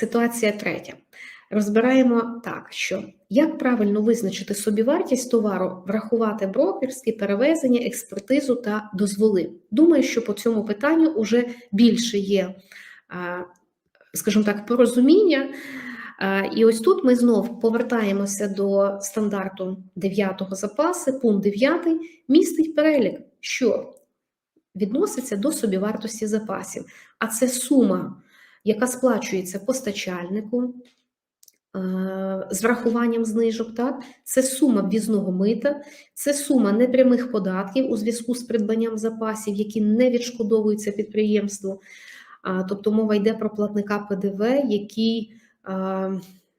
ситуація третя. Розбираємо так, що як правильно визначити собівартість товару, врахувати брокерські перевезення, експертизу та дозволи. Думаю, що по цьому питанню вже більше є, скажімо так, порозуміння. І ось тут ми знов повертаємося до стандарту 9 запаси, пункт 9 містить перелік, що відноситься до собівартості запасів, а це сума, яка сплачується постачальнику. е, З врахуванням знижок, так, це сума ввізного мита, це сума непрямих податків у зв'язку з придбанням запасів, які не відшкодовуються підприємству. Тобто мова йде про платника ПДВ, який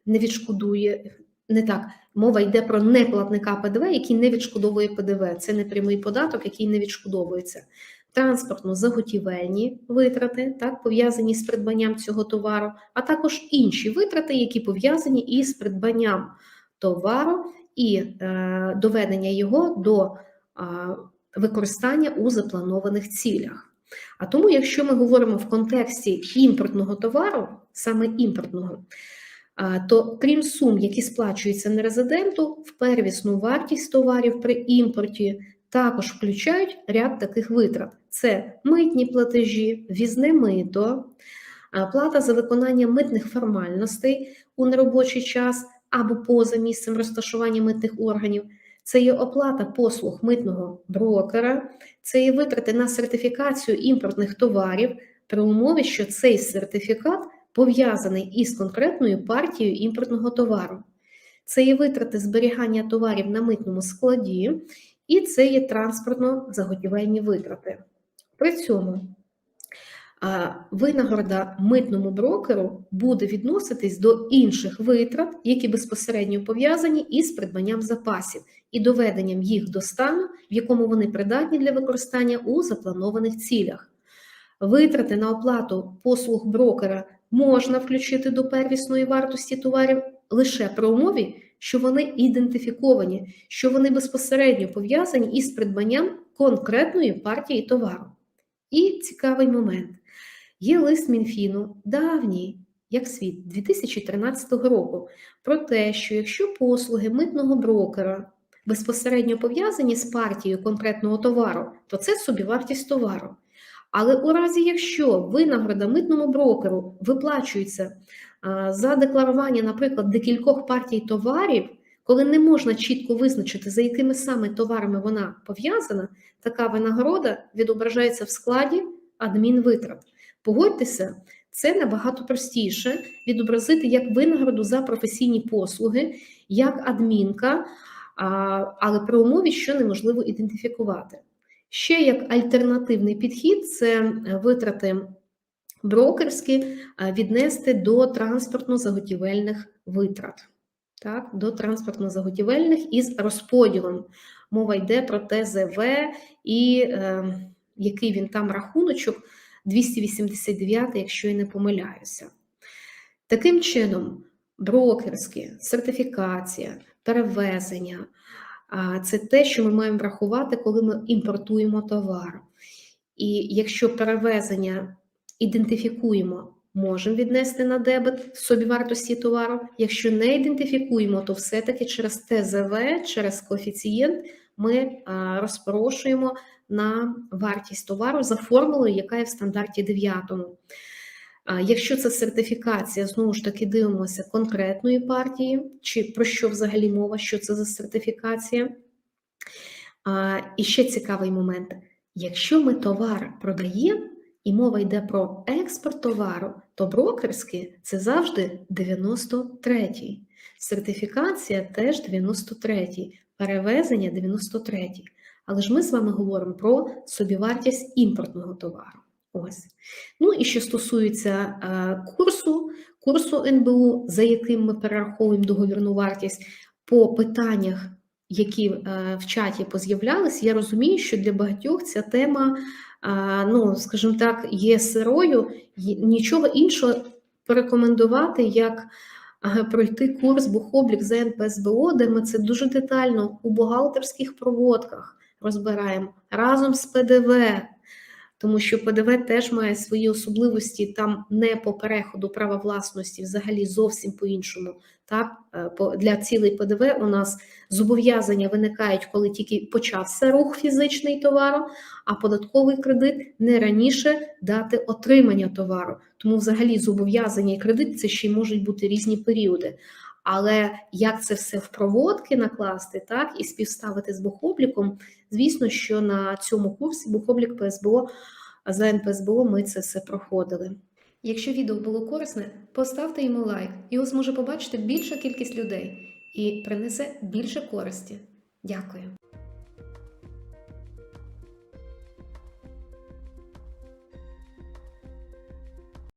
не відшкодує, не так, мова йде про неплатника ПДВ, який не відшкодовує ПДВ. Це непрямий податок, який не відшкодовується. Транспортно-заготівельні витрати, так, пов'язані з придбанням цього товару, а також інші витрати, які пов'язані із придбанням товару і е, доведення його до е, використання у запланованих цілях. А тому, якщо ми говоримо в контексті імпортного товару, саме імпортного, то крім сум, які сплачуються нерезиденту, в первісну вартість товарів при імпорті також включають ряд таких витрат: це митні платежі, візне мито, плата за виконання митних формальностей у неробочий час або поза місцем розташування митних органів. Це є оплата послуг митного брокера, це є витрати на сертифікацію імпортних товарів при умові, що цей сертифікат пов'язаний із конкретною партією імпортного товару. Це є витрати зберігання товарів на митному складі, і це є транспортно-заготівельні витрати. При цьому винагорода митному брокеру буде відноситись до інших витрат, які безпосередньо пов'язані із придбанням запасів і доведенням їх до стану, в якому вони придатні для використання у запланованих цілях. Витрати на оплату послуг брокера можна включити до первісної вартості товарів лише при умові, що вони ідентифіковані, що вони безпосередньо пов'язані із придбанням конкретної партії товару. І цікавий момент: є лист Мінфіну давній, як світ 2013 року, про те, що якщо послуги митного брокера безпосередньо пов'язані з партією конкретного товару, то це собівартість товару. Але у разі, якщо винагорода митному брокеру виплачується за декларування, наприклад, декількох партій товарів, коли не можна чітко визначити, за якими саме товарами вона пов'язана, така винагорода відображається в складі адмінвитрат. Погодьтеся, це набагато простіше відобразити як винагороду за професійні послуги, як адмінка, але при умові, що неможливо ідентифікувати. Ще як альтернативний підхід це витрати брокерські е, віднести до транспортно-заготівельних витрат. Так, До транспортно-заготівельних із розподілом. Мова йде про ТЗВ і е, який він там рахуночок 289, якщо я не помиляюся. Таким чином, брокерські, сертифікація, перевезення. Це те, що ми маємо врахувати, коли ми імпортуємо товар. І якщо перевезення ідентифікуємо, можемо віднести на дебет собівартості товару. Якщо не ідентифікуємо, то все-таки через ТЗВ, через коефіцієнт ми розпорошуємо на вартість товару за формулою, яка є в стандарті 9. Якщо це сертифікація, знову ж таки дивимося конкретної партії, чи про що взагалі мова, що це за сертифікація. І ще цікавий момент: якщо ми товар продаємо, і мова йде про експорт товару, то брокерський це завжди 93-й. Сертифікація теж 93-й, перевезення 93-й. Але ж ми з вами говоримо про собівартість імпортного товару. Ось. Ну і що стосується е, курсу, курсу НБУ, за яким ми перераховуємо договірну вартість, по питаннях, які е, в чаті поз'являлись, я розумію, що для багатьох ця тема, е, ну, скажімо так, є сирою, нічого іншого порекомендувати, як пройти курс бухоблік за НПСБО, де ми це дуже детально у бухгалтерських проводках розбираємо разом з ПДВ. Тому що ПДВ теж має свої особливості там не по переходу права власності, взагалі зовсім по-іншому. Так, Е, для цілей ПДВ у нас зобов'язання виникають, коли тільки почався рух фізичний товару, а податковий кредит не раніше дати отримання товару. Тому взагалі зобов'язання і кредит це ще й можуть бути різні періоди. Але як це все в проводки накласти, так і співставити з бухобліком, звісно, що на цьому курсі бухоблік ПСБО за НПСБО ми це все проходили. Якщо відео було корисне, поставте йому лайк, його зможе побачити більша кількість людей і принесе більше користі. Дякую.